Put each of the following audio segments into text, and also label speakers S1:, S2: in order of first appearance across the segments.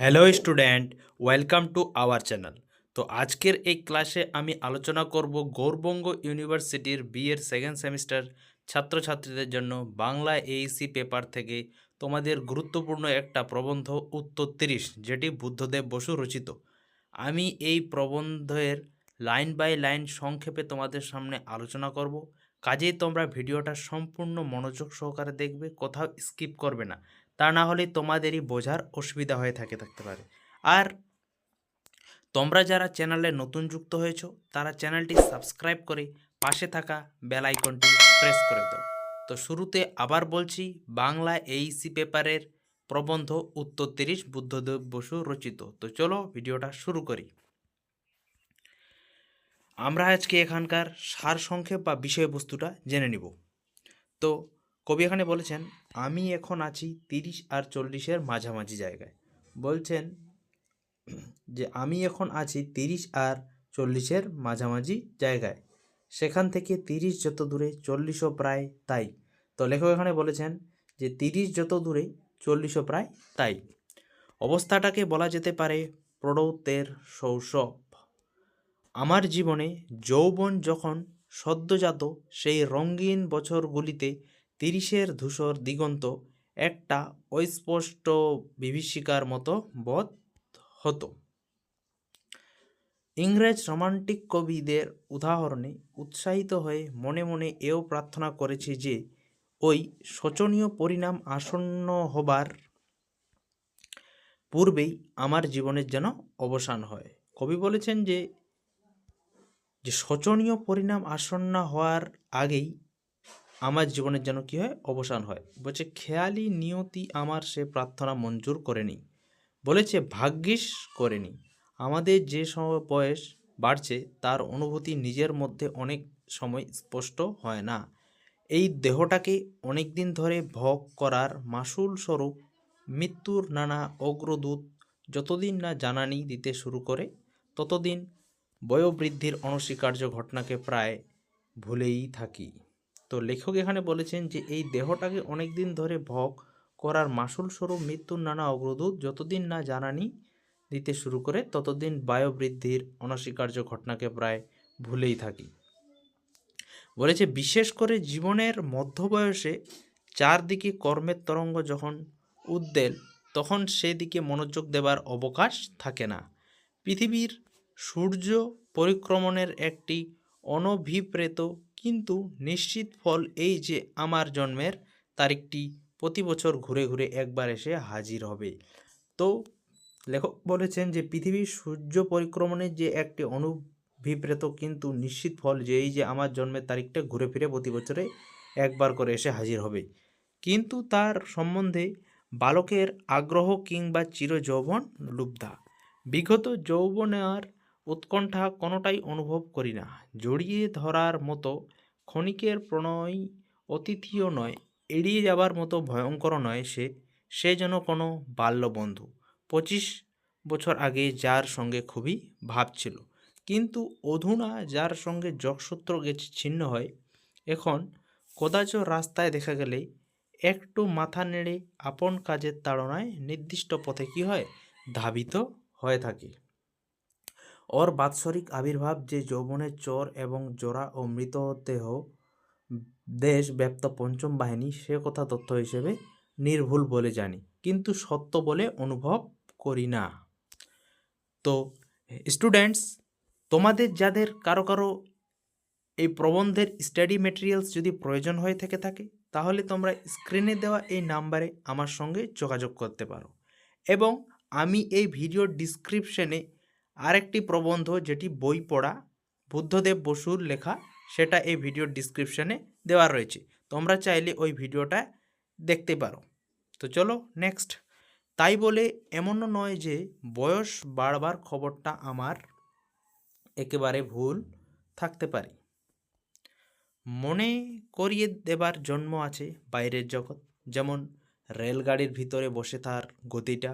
S1: Hello student, welcome to our channel. তো আজকের এই ক্লাসে আমি আলোচনা করব গৌরবঙ্গ ইউনিভার্সিটির বিএর সেকেন্ড সেমিস্টার ছাত্রছাত্রীদের জন্য বাংলা এইসি পেপার থেকে তোমাদের গুরুত্বপূর্ণ একটা প্রবন্ধ উত্তর তিরিশ, যেটি বুদ্ধদেব বসু রচিত। আমি এই প্রবন্ধের লাইন বাই লাইন সংক্ষেপে তোমাদের সামনে আলোচনা করব। কাজেই তোমরা ভিডিওটা সম্পূর্ণ মনোযোগ সহকারে দেখবে, কোথাও স্কিপ করবে না। তা না হলে তোমাদেরই বোঝার অসুবিধা হয়ে থাকে, থাকতে পারে। আর তোমরা যারা চ্যানেলে নতুন যুক্ত হয়েছো, তারা চ্যানেলটি সাবস্ক্রাইব করে পাশে থাকা বেল আইকনটি প্রেস করে দাও। তো শুরুতে আবার বলছি, বাংলা এইসি পেপারের প্রবন্ধ উত্তর তিরিশ বুদ্ধদেব বসু রচিত। তো চলো ভিডিওটা শুরু করি। আমরা আজকে এখানকার সারসংক্ষেপ বা বিষয়বস্তুটা জেনে নিব। তো কবি এখানে বলেছেন, আমি এখন আছি তিরিশ আর চল্লিশের মাঝামাঝি জায়গায়। বলছেন যে, আমি এখন আছি তিরিশ আর চল্লিশের মাঝামাঝি জায়গায়। সেখান থেকে তিরিশ যত দূরে, চল্লিশও প্রায় তাই। তো লেখক এখানে বলেছেন যে, তিরিশ যত দূরে, চল্লিশও প্রায় তাই। অবস্থাটাকে বলা যেতে পারে প্রৌতের শৈশব। আমার জীবনে যৌবন যখন সদ্যজাত, সেই রঙিন বছরগুলিতে তিরিশের ধূসর দিগন্ত একটা অস্পষ্ট বিভীষিকার মতো বোধ হতো। ইংরেজ রোমান্টিক কবিদের উদাহরণে উৎসাহিত হয়ে মনে মনে এও প্রার্থনা করেছে যে, ওই শোচনীয় পরিণাম আসন্ন হবার পূর্বেই আমার জীবনের যেন অবসান হয়। কবি বলেছেন যে যে শোচনীয় পরিণাম আসন্ন হওয়ার আগেই আমার জীবনের যেন কী হয়? অবসান হয়। বলছে, খেয়ালি নিয়তি আমার সে প্রার্থনা মঞ্জুর করেনি। বলেছে, ভাগ্যিস করেনি। আমাদের যে সময় বয়স বাড়ছে, তার অনুভূতি নিজের মধ্যে অনেক সময় স্পষ্ট হয় না। এই দেহটাকে অনেক দিন ধরে ভোগ করার মাসুল স্বরূপ মৃত্যুর নানা অগ্রদূত যতদিন না জানানি দিতে শুরু করে, ততদিন বয়োবৃদ্ধির অনস্বীকার্য ঘটনাকে প্রায় ভুলেই থাকি। তো লেখক এখানে বলেছেন যে, এই দেহটাকে অনেক দিন ধরে ভোগ করার মাসুল স্বরূপ মৃত্যুর নানা অগ্রদূত যতদিন না জানানি দিতে শুরু করে, ততদিন বায়ুবৃদ্ধির অনস্বীকার্য ঘটনাকে প্রায় ভুলেই থাকি। বলেছে, বিশেষ করে জীবনের মধ্য বয়সে চারদিকে কর্মের তরঙ্গ যখন উদ্বেল, তখন সেদিকে মনোযোগ দেবার অবকাশ থাকে না। পৃথিবীর সূর্য পরিক্রমণের একটি অনভিপ্রেত কিন্তু নিশ্চিত ফল এই যে আমার জন্মের তারিখটি প্রতি বছর ঘুরে ঘুরে একবার এসে হাজির হবে। তো লেখক বলেছেন যে পৃথিবীর সূর্য পরিক্রমণের যে একটি অনুভিপ্রেত কিন্তু নিশ্চিত ফল যে এই যে আমার জন্মের তারিখটা ঘুরে ফিরে প্রতি বছরে একবার করে এসে হাজির হবে। কিন্তু তার সম্বন্ধে বালকের আগ্রহ কিংবা চিরযৌবন লুব্ধা। বিগত যৌবনের উৎকণ্ঠা কোনোটাই অনুভব করি না। জড়িয়ে ধরার মতো ক্ষণিকের প্রণয় অতিথিও নয়, এড়িয়ে যাবার মতো ভয়ঙ্কর নয় সে সে যেন কোনো বাল্যবন্ধু। পঁচিশ বছর আগে যার সঙ্গে খুবই ভাব ছিল, কিন্তু অধুনা যার সঙ্গে যোগসূত্র গেছে ছিন্ন হয়, এখন কদাচ রাস্তায় দেখা গেলে একটু মাথা নেড়ে আপন কাজের তাড়নায় নির্দিষ্ট পথে কী হয়? ধাবিত হয়ে থাকে। ওর বাৎসরিক আবির্ভাব যে যৌবনের চর এবং জোড়া ও মৃতদেহ দেশ ব্যাপ্ত পঞ্চম বাহিনী সে কথা তথ্য হিসেবে নির্ভুল বলে জানি কিন্তু সত্য বলে অনুভব করি না তো স্টুডেন্টস তোমাদের যাদের কারও কারও এই প্রবন্ধের স্টাডি মেটেরিয়ালস যদি প্রয়োজন হয়ে থেকে থাকে, তাহলে তোমরা স্ক্রিনে দেওয়া এই নাম্বারে আমার সঙ্গে যোগাযোগ করতে পারো। এবং আমি এই ভিডিও ডিসক্রিপশনে আরেকটি প্রবন্ধ যেটি বই পড়া বুদ্ধদেব বসুর লেখা, সেটা এই ভিডিওর ডিসক্রিপশনে দেওয়া রয়েছে। তোমরা চাইলে ওই ভিডিওটা দেখতে পারো। তো চলো নেক্সট তাই বলে এমনও নয় যে বয়স বাড়বার খবরটা আমার একেবারে ভুল থাকতে পারে। মনে করিয়ে দেবার জন্ম আছে বাইরের জগৎ। যেমন রেলগাড়ির ভিতরে বসে তার গতিটা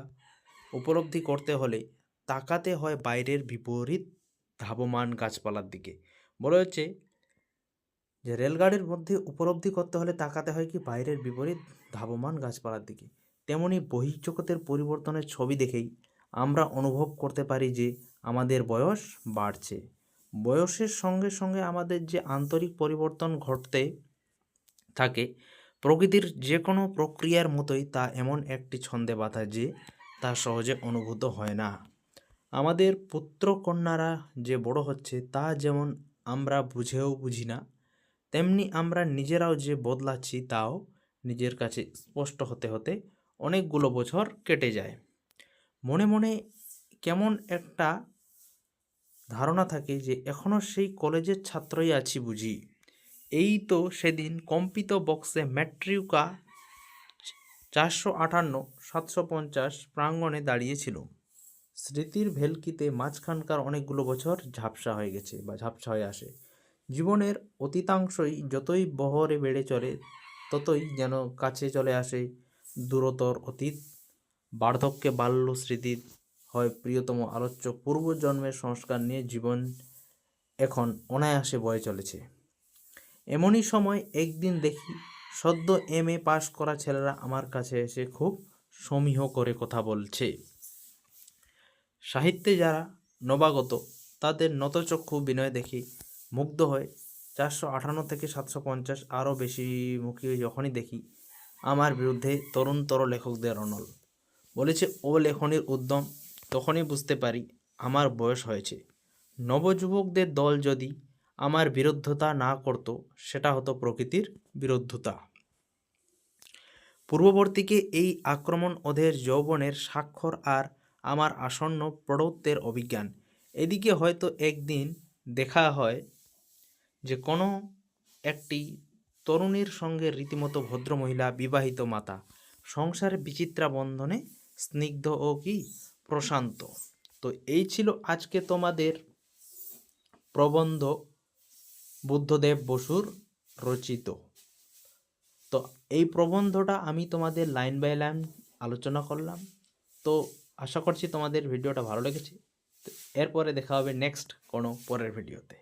S1: উপলব্ধি করতে হলে তাকাতে হয় বাইরের বিপরীত ধাবমান গাছপালার দিকে। বলা হচ্ছে যে রেলগাড়ির মধ্যে উপলব্ধি করতে হলে তাকাতে হয় কি বাইরের বিপরীত ধাবমান গাছপালার দিকে। তেমনি বহির্জগতের পরিবর্তনের ছবি দেখেই আমরা অনুভব করতে পারি যে আমাদের বয়স বাড়ছে। বয়সের সঙ্গে সঙ্গে আমাদের যে আন্তরিক পরিবর্তন ঘটতে থাকে, প্রকৃতির যে কোনো প্রক্রিয়ার মতোই তা এমন একটি ছন্দে বাঁধা যে তা সহজে অনুভূত হয় না। আমাদের পুত্র কন্যারা যে বড় হচ্ছে, তা যেমন আমরা বুঝেও বুঝি না, তেমনি আমরা নিজেরাও যে বদলাচ্ছি, তাও নিজের কাছে স্পষ্ট হতে হতে অনেকগুলো বছর কেটে যায়। মনে মনে কেমন একটা ধারণা থাকে যে এখনও সেই কলেজের ছাত্রই আছি বুঝি। এই তো সেদিন কম্পিত বক্সে ম্যাট্রিকা চারশো আটান্ন, সাতশো পঞ্চাশ প্রাঙ্গণে দাঁড়িয়েছিল। স্মৃতির ভেলকিতে মাঝখানকার অনেকগুলো বছর ঝাপসা হয়ে গেছে বা ঝাপসা হয়ে আসে। জীবনের অতীতাংশই যতই বহরে বেড়ে চলে, ততই যেন কাছে চলে আসে দূরতর অতীত। বার্ধক্যে বাল্য স্মৃতির হয় প্রিয়তম আলোচ্য পূর্বজন্মের সংস্কার নিয়ে জীবন এখন অনায়াসে বয়ে চলেছে। এমনই সময় একদিন দেখি সদ্য এম এ পাশ করা ছেলেরা আমার কাছে এসে খুব সমীহ করে কথা বলছে। সাহিত্যে যারা নবাগত, তাদের নতচক্ষু বিনয় দেখি মুগ্ধ হয়ে চারশো আটান্ন থেকে সাতশো পঞ্চাশ আরও বেশি মুখী যখনই দেখি, আমার বিরুদ্ধে তরুণতর লেখকদের অনল। বলেছে, ও লেখনির উদ্যম, তখনই বুঝতে পারি আমার বয়স হয়েছে। নবযুবকদের দল যদি আমার বিরুদ্ধতা না করত, সেটা হতো প্রকৃতির বিরুদ্ধতা। পূর্ববর্তীকে এই আক্রমণ ওদের যৌবনের স্বাক্ষর আর আমার আসন্ন প্রৌঢ়ত্বের অভিজ্ঞান। এদিকে হয়তো একদিন দেখা হয় যে কোনো একটি তরুণীর সঙ্গে রীতিমতো ভদ্রমহিলা বিবাহিত মাতা সংসারে বিচিত্রা বন্ধনে স্নিগ্ধ ও কি প্রশান্ত। তো এই ছিল আজকে তোমাদের প্রবন্ধ বুদ্ধদেব বসুর রচিত। তো এই প্রবন্ধটা আমি তোমাদের লাইন বাই লাইন আলোচনা করলাম। তো আশা করছি তোমাদের ভিডিওটা ভালো লেগেছে। তো এরপরে দেখা হবে নেক্সট কোনো পরের ভিডিওতে।